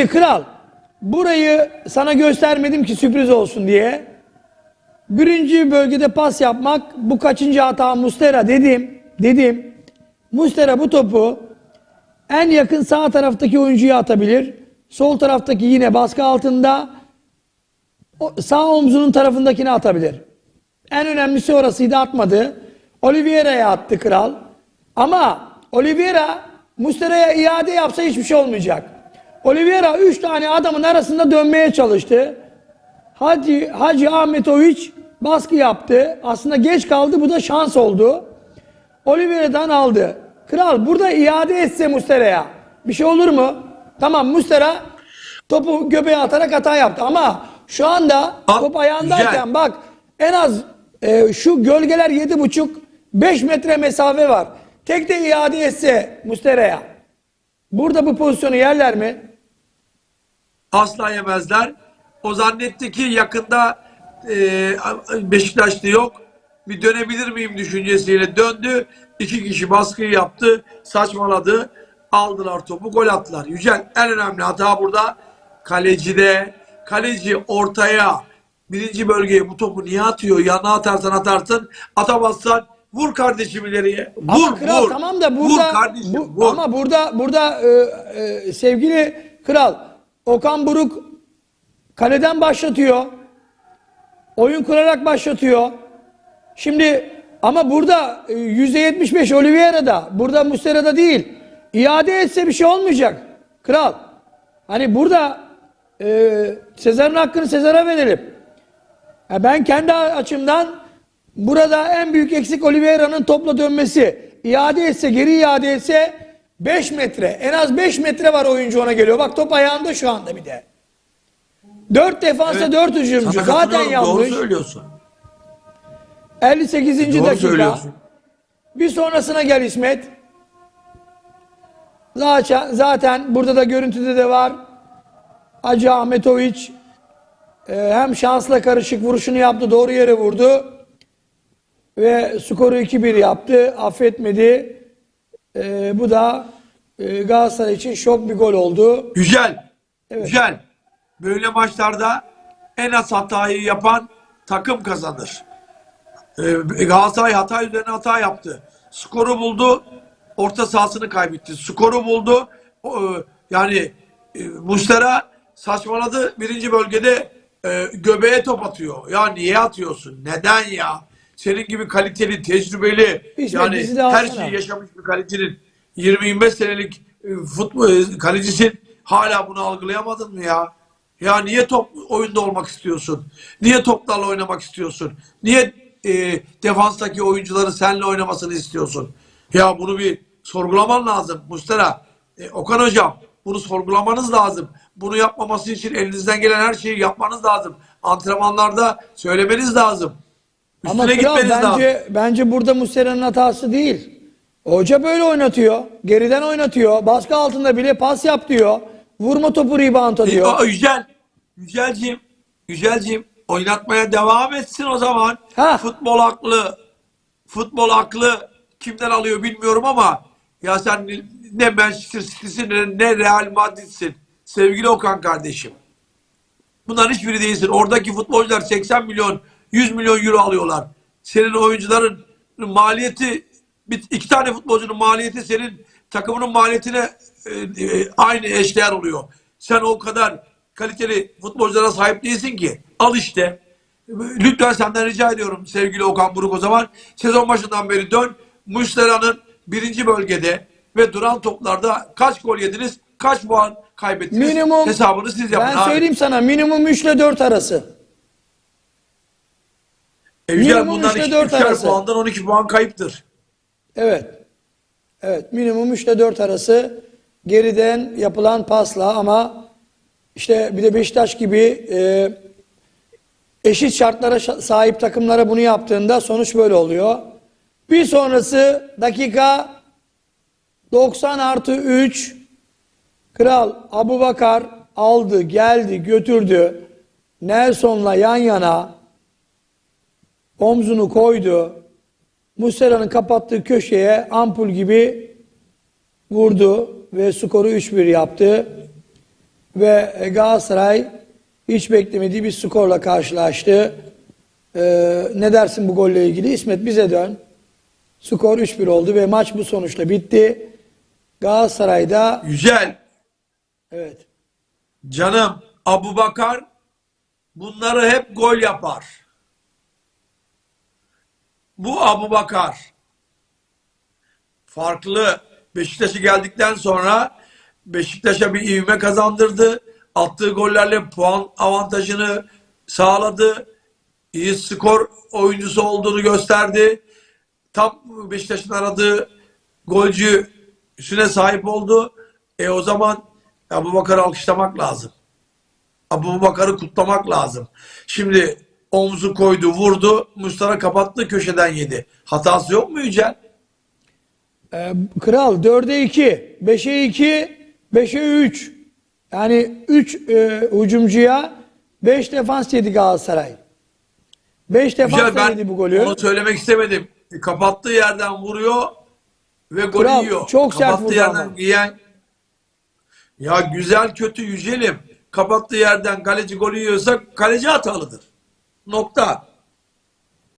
Şimdi kral burayı sana göstermedim ki sürpriz olsun diye. Birinci bölgede pas yapmak bu kaçıncı hata Mustera dedim. Dedim. Mustera bu topu en yakın sağ taraftaki oyuncuya atabilir. Sol taraftaki yine baskı altında sağ omzunun tarafındakine atabilir. En önemlisi orasıydı atmadı. Oliveira'ya attı kral. Ama Oliveira Mustera'ya iade yapsa hiçbir şey olmayacak. Oliveira 3 tane adamın arasında dönmeye çalıştı. Hacı, Hacı Ahmetoviç baskı yaptı. Aslında geç kaldı. Bu da şans oldu. Oliveira'dan aldı. Kral burada iade etse Mustera'ya bir şey olur mu? Tamam Mustera topu göbeğe atarak hata yaptı ama şu anda Al, top ayağındayken güzel. bak en az e, şu gölgeler yedi buçuk 5 metre mesafe var. Tek de iade etse Mustera'ya. Burada bu pozisyonu yerler mi? Asla yemezler. O zannetti ki yakında e, Beşiktaş'ta yok. Bir dönebilir miyim düşüncesiyle döndü. İki kişi baskıyı yaptı. Saçmaladı. Aldılar topu. Gol attılar. Yücel en önemli hata burada. Kalecide. Kaleci ortaya birinci bölgeye bu topu niye atıyor? Yana atarsan atarsın. Atamazsan vur kardeşim ileriye. Vur Ama kral vur. tamam da vur burada kardeşim bu- vur. ama burada burada e, e, sevgili kral Okan Buruk kaleden başlatıyor. Oyun kurarak başlatıyor. Şimdi ama burada e, %75 Oliveira'da, burada Muslera'da değil. İade etse bir şey olmayacak. Kral. Hani burada e, Sezar'ın hakkını Sezar'a verelim. Ya ben kendi açımdan burada en büyük eksik Oliveira'nın topla dönmesi. İade etse, geri iade etse 5 metre. En az 5 metre var oyuncu ona geliyor. Bak top ayağında şu anda bir de. 4 defansa Evet. 4 hücumcu. Zaten yanlış. Doğru söylüyorsun. 58. Doğru dakika. söylüyorsun. Bir sonrasına gel İsmet. Zaten, zaten burada da görüntüde de var. Hacı Ahmetoviç e, hem şansla karışık vuruşunu yaptı. Doğru yere vurdu. Ve skoru 2-1 yaptı. Affetmedi. E, bu da e, Galatasaray için şok bir gol oldu. Güzel. Evet. Güzel. Böyle maçlarda en az hatayı yapan takım kazanır. Ee, Galatasaray hata üzerine hata yaptı. Skoru buldu. Orta sahasını kaybetti. Skoru buldu. E, yani e, Mustera saçmaladı. Birinci bölgede e, göbeğe top atıyor. Ya niye atıyorsun? Neden ya? Senin gibi kaliteli, tecrübeli, İsmet, yani her şeyi yaşamış bir kalecinin 20-25 senelik e, futbol e, kalecisin hala bunu algılayamadın mı ya? Ya niye top oyunda olmak istiyorsun? Niye toplarla oynamak istiyorsun? Niye e, defanstaki oyuncuları seninle oynamasını istiyorsun? Ya bunu bir sorgulaman lazım Mustera. E, Okan hocam bunu sorgulamanız lazım. Bunu yapmaması için elinizden gelen her şeyi yapmanız lazım. Antrenmanlarda söylemeniz lazım. Üstüne Ama kral gitmeniz lazım. bence, bence burada Muslera'nın hatası değil. Hoca böyle oynatıyor. Geriden oynatıyor. Baskı altında bile pas yap diyor. Vurma topu rebound E, atıyor. o- Yücel, Yücelciğim, Yücelciğim oynatmaya devam etsin o zaman. Ha. Futbol aklı, futbol aklı kimden alıyor bilmiyorum ama ya sen ne- Manchester City'sin ne- ne Real Madrid'sin. Sevgili Okan kardeşim. Bunların hiçbiri değilsin. Oradaki futbolcular 80 milyon, 100 milyon euro alıyorlar. Senin oyuncuların maliyeti bir, iki tane futbolcunun maliyeti senin takımının maliyetine e, e, aynı eşdeğer oluyor. Sen o kadar kaliteli futbolculara sahip değilsin ki. Al işte. Lütfen senden rica ediyorum sevgili Okan Buruk o zaman. Sezon başından beri dön. Muşlera'nın birinci bölgede ve duran toplarda kaç gol yediniz, kaç puan kaybettiniz Minimum hesabını siz yapın. ben abi. söyleyeyim sana minimum 3 ile 4 arası. E, minimum bundan üçle iki, dört üçer arası. puandan 12 puan kayıptır. Evet. Evet minimum 3 ile 4 arası geriden yapılan pasla ama işte bir de Beşiktaş gibi e, eşit şartlara şa- sahip takımlara bunu yaptığında sonuç böyle oluyor. Bir sonrası dakika 90 artı 3 Kral Abu Bakar aldı, geldi, götürdü. Nelson'la yan yana omzunu koydu. Muslera'nın kapattığı köşeye ampul gibi vurdu ve skoru 3-1 yaptı. ve Galatasaray hiç beklemediği bir skorla karşılaştı. Ee, ne dersin bu golle ilgili? İsmet bize dön. Skor 3-1 oldu ve maç bu sonuçla bitti. Galatasaray'da Yücel, evet canım Abu Bakar bunları hep gol yapar. Bu Abu Bakar farklı Beşiktaş'a geldikten sonra Beşiktaş'a bir ivme kazandırdı. Attığı gollerle puan avantajını sağladı. İyi skor oyuncusu olduğunu gösterdi. Tam Beşiktaş'ın aradığı golcüsüne sahip oldu. E o zaman Abu Bakar'ı alkışlamak lazım. Abu Bakar'ı kutlamak lazım. Şimdi omzu koydu, vurdu. Mustara kapattı, köşeden yedi. Hatası yok mu Yücel? Ee, Kral 4'e 2, 5'e 2, 5'e 3. Yani 3 e, hücumcuya 5 defans yedi Galatasaray. 5 defans Yücel yedi bu golü. onu söylemek istemedim. E, Kapattığı yerden vuruyor ve golü Kral, yiyor. çok sert Kapattığı vurdu yerden ama. yiyen ya güzel kötü Yücel'im. Kapattığı yerden kaleci golü yiyorsa kaleci hatalıdır. Nokta.